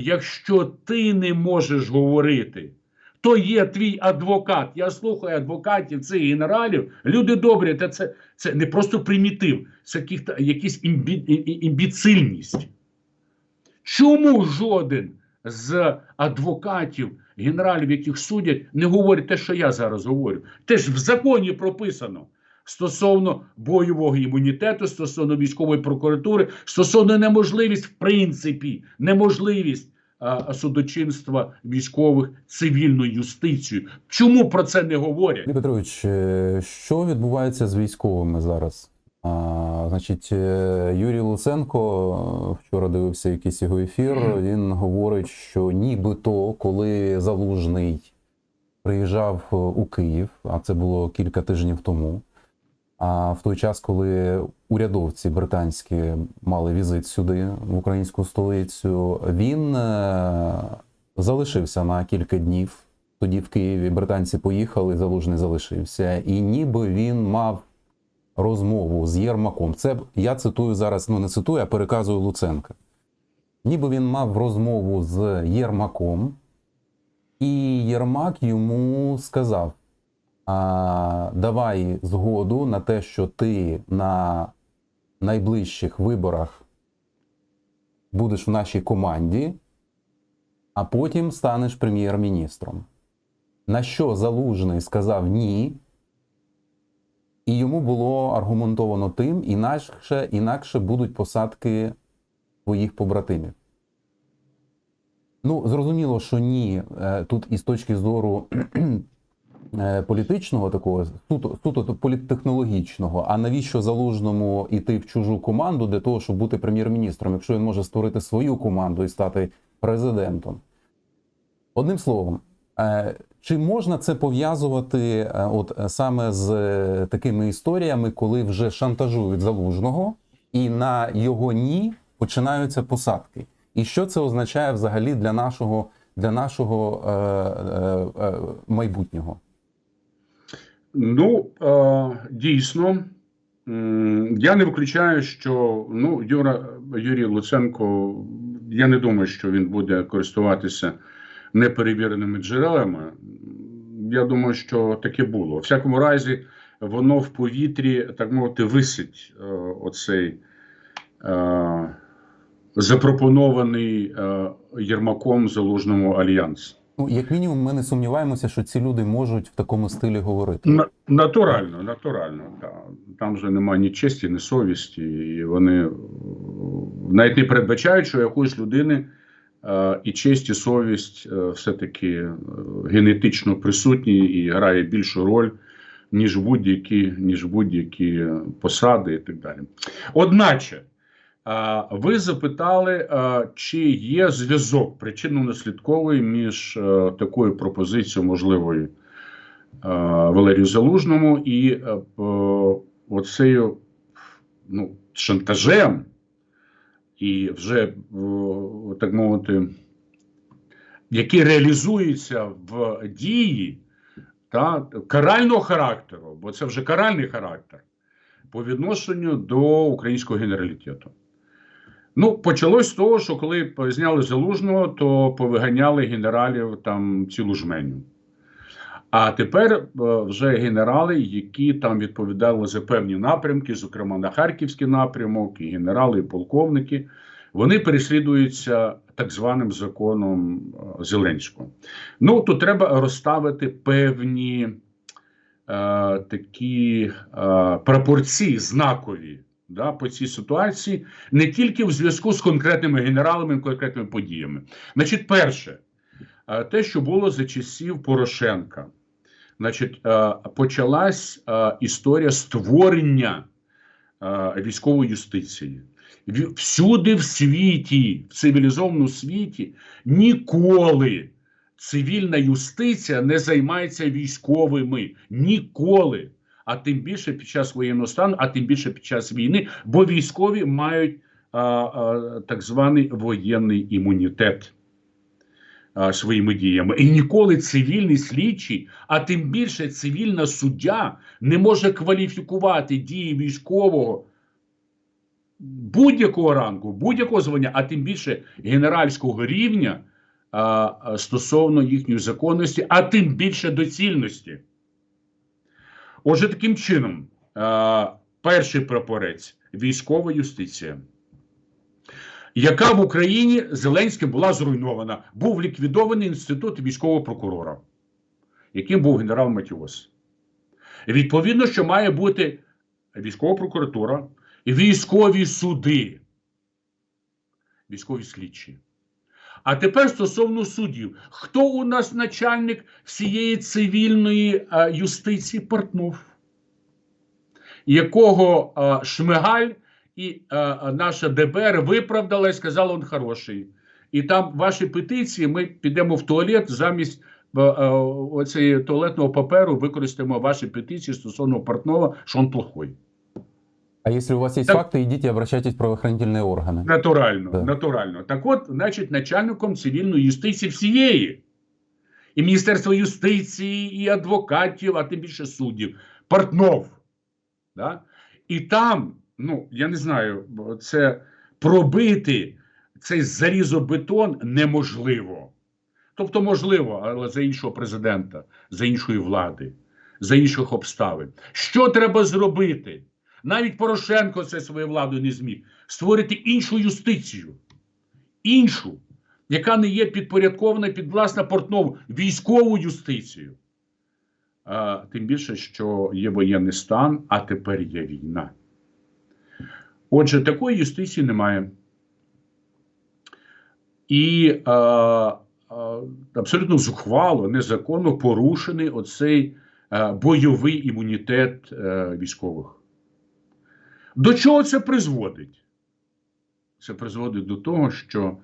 якщо ти не можеш говорити, то є твій адвокат. Я слухаю адвокатів, цих генералів. Люди добрі, та це, це не просто примітив, це якісь імбі, імбіцильність. Чому жоден з адвокатів, генералів, яких судять, не говорить те, що я зараз говорю? Теж в законі прописано стосовно бойового імунітету, стосовно військової прокуратури, стосовно неможливість, в принципі, неможливість судочинства військових цивільною юстицією. Чому про це не говорять? Петрович, е, що відбувається з військовими зараз? А, значить, е, Юрій Луценко е, вчора дивився якийсь його ефір. Він говорить, що нібито, коли залужний приїжджав у Київ, а це було кілька тижнів тому. А в той час, коли урядовці британські мали візит сюди, в українську столицю, він е, залишився на кілька днів. Тоді в Києві британці поїхали, залужний залишився, і ніби він мав розмову з Єрмаком. Це я цитую зараз, ну не цитую, а переказую Луценка. Ніби він мав розмову з Єрмаком, і Єрмак йому сказав: давай згоду на те, що ти на найближчих виборах будеш в нашій команді, а потім станеш прем'єр-міністром. На що Залужний сказав ні, і йому було аргументовано тим, інакше, інакше будуть посадки твоїх побратимів. Ну, зрозуміло, що ні. Е, Тут із точки зору політичного такого, суто, суто політтехнологічного, а навіщо залужному йти в чужу команду для того, щоб бути прем'єр-міністром, якщо він може створити свою команду і стати президентом? Одним словом, е, чи можна це пов'язувати е, от е, саме з е, такими історіями, коли вже шантажують залужного, і на його ні починаються посадки? І що це означає взагалі для нашого, для нашого е, е, е, майбутнього? Ну, е, дійсно, я не виключаю, що ну, Юра, Юрій Луценко, я не думаю, що він буде користуватися неперевіреними джерелами. Я думаю, що таке було. У всякому разі, воно в повітрі, так мовити, висить е, оцей е, запропонований Єрмаком залужному альянс. Ну, як мінімум, ми не сумніваємося, що ці люди можуть в такому стилі говорити. На- Натурально, натурально. Да. Там же немає ні честі, ні совісті, і вони е, навіть не передбачають, що якоїсь людини е, і честь, і совість е, все-таки е, генетично присутні і грає більшу роль, ніж будь-які, будь-які посади і так далі. Одначе, ви запитали, чи є зв'язок причинно-наслідковий між е, такою пропозицією можливою. Валерію Залужному і е, оцею ну, шантажем, і вже, так мовити, який реалізується в дії та, карального характеру, бо це вже каральний характер по відношенню до українського генералітету. Ну, почалось з того, що коли зняли залужного, то повиганяли генералів там цілу жменю. А тепер е, вже генерали, які там відповідали за певні напрямки, зокрема на Харківський напрямок, і генерали, і полковники, вони переслідуються так званим законом е, Зеленського. Ну тут треба розставити певні е, такі е, пропорції знакові да, по цій ситуації, не тільки в зв'язку з конкретними генералами, конкретними подіями. Значить, перше, е, те, що було за часів Порошенка. Значить, е, почалась е, історія створення військової юстиції. Всюди в світі, в цивілізованому світі, ніколи цивільна юстиція не займається військовими. Ніколи. А тим більше під час воєнного стану, а тим більше під час війни, бо військові мають а, а, так званий воєнний імунітет а, своїми діями. І ніколи цивільний слідчий, а тим більше цивільна суддя не може кваліфікувати дії військового будь-якого ранку, будь-якого звання, а тим більше генеральського рівня а, стосовно їхньої законності, а тим більше доцільності. Отже, таким чином, перший прапорець військова юстиція, яка в Україні Зеленським була зруйнована, був ліквідований інститут військового прокурора, яким був генерал Матіос. Відповідно, що має бути військова прокуратура, військові суди, військові слідчі. А тепер стосовно суддів, хто у нас начальник всієї цивільної а, юстиції Портнов, якого а, Шмигаль і а, наша ДБР виправдала і сказала, він хороший. І там ваші петиції, ми підемо в туалет замість оцеї туалетного паперу, використаємо ваші петиції стосовно Портнова, що він плохой. А если у вас есть Так- факты, идите и обращайтесь в правоохранительные органы. Натурально, Да. натурально. Так от, значить, начальником цивільної юстиції всієї. І Міністерства юстиції, і адвокатів, а тим більше суддів. Портнов. Да? І там, ну, я не знаю, бо це пробити цей залізобетон неможливо. Тобто, можливо, але за іншого президента, за іншої влади, за інших обставин. Що треба зробити? Навіть Порошенко це своєю владою не зміг створити іншу юстицію, іншу, яка не є підпорядкована під власне Портнову військову юстицію. А, тим більше, що є воєнний стан, а тепер є війна. Отже, такої юстиції немає. І а, а, абсолютно зухвало, незаконно порушений оцей а, бойовий імунітет а, військових. До чого це призводить? Це призводить до того, що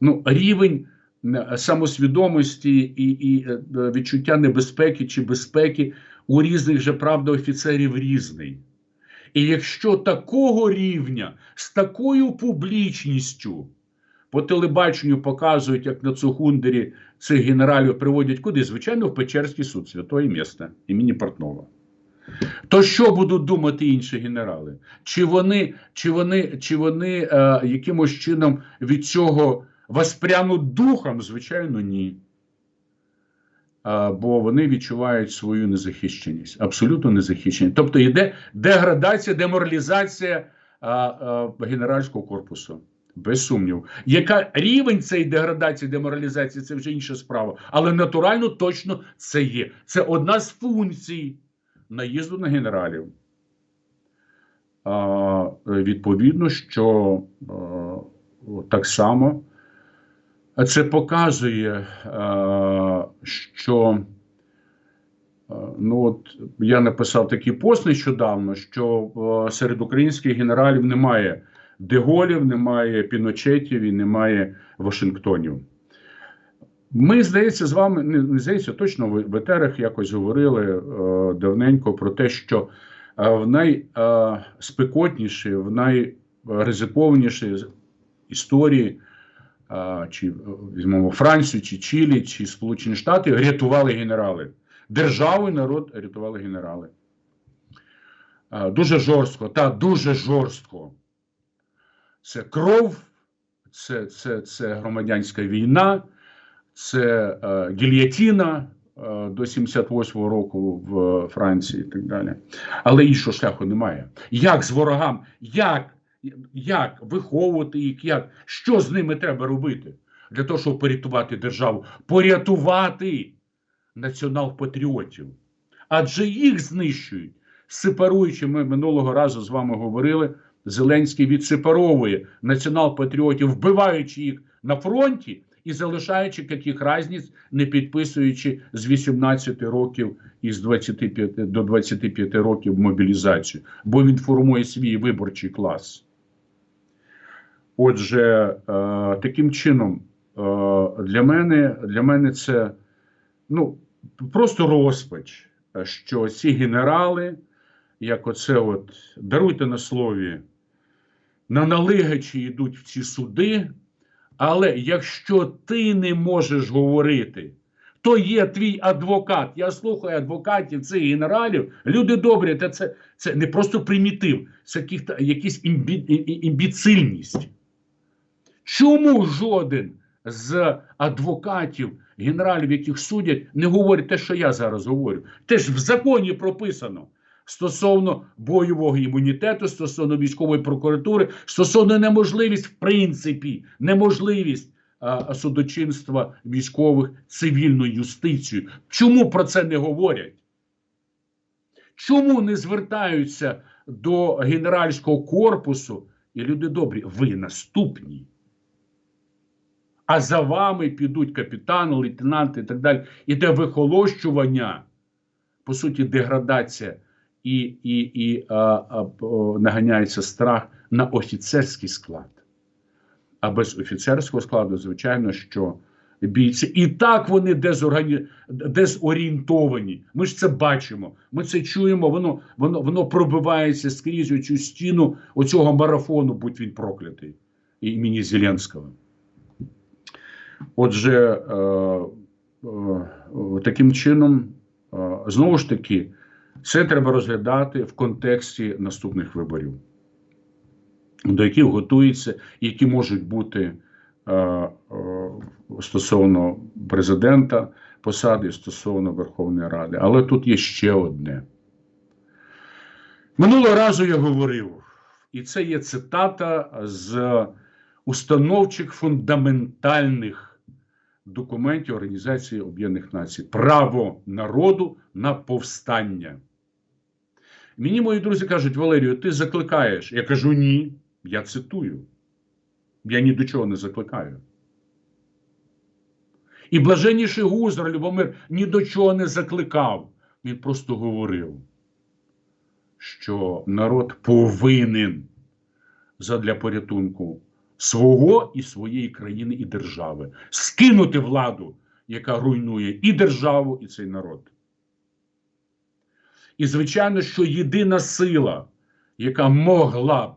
ну, рівень е, самосвідомості і, і е, відчуття небезпеки чи безпеки у різних же правда офіцерів різний. І якщо такого рівня з такою публічністю по телебаченню показують, як на Цугундері цих генералів приводять куди? Звичайно, в Печерський суд, святое місто імені Портнова. То що будуть думати інші генерали? Чи вони, чи вони, чи вони е, якимось чином від цього воспрянуть духом? Звичайно, ні. Е, бо вони відчувають свою незахищеність, абсолютно незахищеність. Тобто йде деградація, деморалізація е, е, генеральського корпусу. Без сумніву. Яка рівень цієї деградації, деморалізації, це вже інша справа. Але натурально точно це є. Це одна з функцій наїзду на генералів. А, відповідно, що а, так само це показує, а, що а, ну от я написав такий пост нещодавно, що а, серед українських генералів немає Деголів, немає Піночетів і немає Вашингтонів. Ми, здається, з вами не, здається, точно в, етерах якось говорили е, давненько про те, що е, в найспекотніші, в найризикованіші історії, е, чи е, візьмемо Францію, чи Чилі, чи Сполучені Штати рятували генерали. Державу і народ рятували генерали. Е, дуже жорстко, та дуже жорстко. Це кров, це, це, це громадянська війна це е, гільятіна е, до 78-го року в Франції і так далі. Але іншого шляху немає. Як з ворогам, як, як виховувати їх, як, що з ними треба робити для того, щоб порятувати державу? Порятувати націонал-патріотів. Адже їх знищують, сепаруючи, ми минулого разу з вами говорили, Зеленський відсепаровує націонал-патріотів, вбиваючи їх на фронті і залишаючи яких разниць, не підписуючи з 18 років і з 25 до 25 років мобілізацію, бо він формує свій виборчий клас. Отже, е, таким чином, е, для мене, для мене це ну, просто розпач, що ці генерали, як оце от, даруйте на слові, на налигачі йдуть в ці суди. Але якщо ти не можеш говорити хто є твій адвокат. Я слухаю адвокатів цих генералів. Люди добрі, та це, це не просто примітив, це якісь імбі, імбіцильність. Чому жоден з адвокатів, генералів, яких судять, не говорить те, що я зараз говорю? Теж в законі прописано стосовно бойового імунітету, стосовно військової прокуратури, стосовно неможливість, в принципі, неможливість а, судочинства військових цивільною юстицією. Чому про це не говорять? Чому не звертаються до генеральського корпусу? І люди добрі, ви наступні. А за вами підуть капітани, лейтенанти і так далі. Іде вихолощування, по суті, деградація, і, і, і а, а, наганяється страх на офіцерський склад. А без офіцерського складу, звичайно, що бійці і так вони дезоргані... дезорієнтовані. Ми ж це бачимо. Ми це чуємо. Воно воно воно пробивається скрізь оцю стіну оцього марафону, будь він проклятий імені Зеленського. Отже, е, е, таким чином, е, знову ж таки, це треба розглядати в контексті наступних виборів, до яких готується, які можуть бути е, е, стосовно президента посади, стосовно Верховної Ради. Але тут є ще одне. Минулого разу я говорив, і це є цитата з установчих фундаментальних документів Організації Об'єднаних Націй право народу на повстання. Мені мої друзі кажуть, Валерію, ти закликаєш. Я кажу, ні, я цитую. Я ні до чого не закликаю. І блаженніший Гузар Любомир ні до чого не закликав. Він просто говорив, що народ повинен задля порятунку свого і своєї країни і держави скинути владу, яка руйнує і державу, і цей народ. І звичайно, що єдина сила, яка могла б,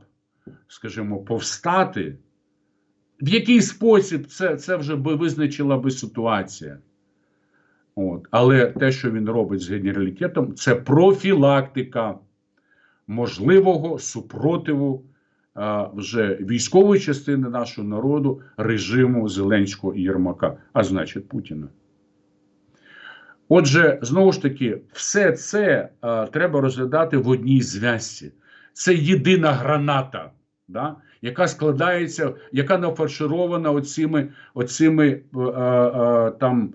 скажімо, повстати, в який спосіб це, це вже би визначила би ситуація. От. Але те, що він робить з генералітетом, це профілактика можливого супротиву а, вже військової частини нашого народу режиму Зеленського і Єрмака, а значить Путіна. Отже, знову ж таки, все це а, треба розглядати в одній зв'язці. Це єдина граната, да? яка складається, яка нафарширована оціми, оціми а, а, там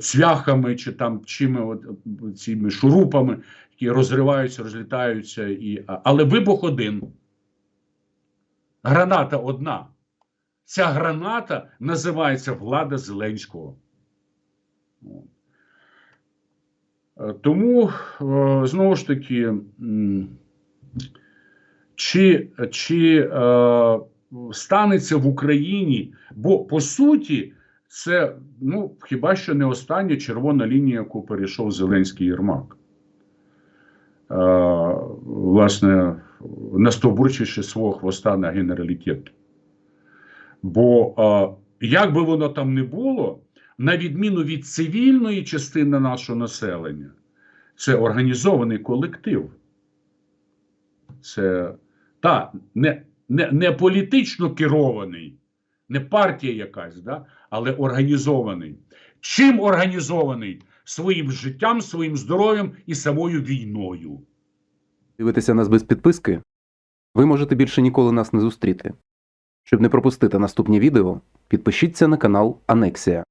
цвяхами чи там чими, от, от, цими шурупами, які розриваються, розлітаються. І, але вибух один. Граната одна. Ця граната називається влада Зеленського. Е, Тому, е, знову ж таки, чи, чи е, станеться в Україні, бо по суті, це ну, хіба що не остання червона лінія, яку перейшов Зеленський Єрмак. Власне, настовбурчивши свого хвоста на генералітет. Бо як би воно там не було, на відміну від цивільної частини нашого населення, це організований колектив. Це та, не, не, не політично керований, не партія якась, да, але організований. Чим організований? Своїм життям, своїм здоров'ям і самою війною. Дивитеся нас без підписки? Ви можете більше ніколи нас не зустріти. Щоб не пропустити наступні відео, підпишіться на канал Анексія.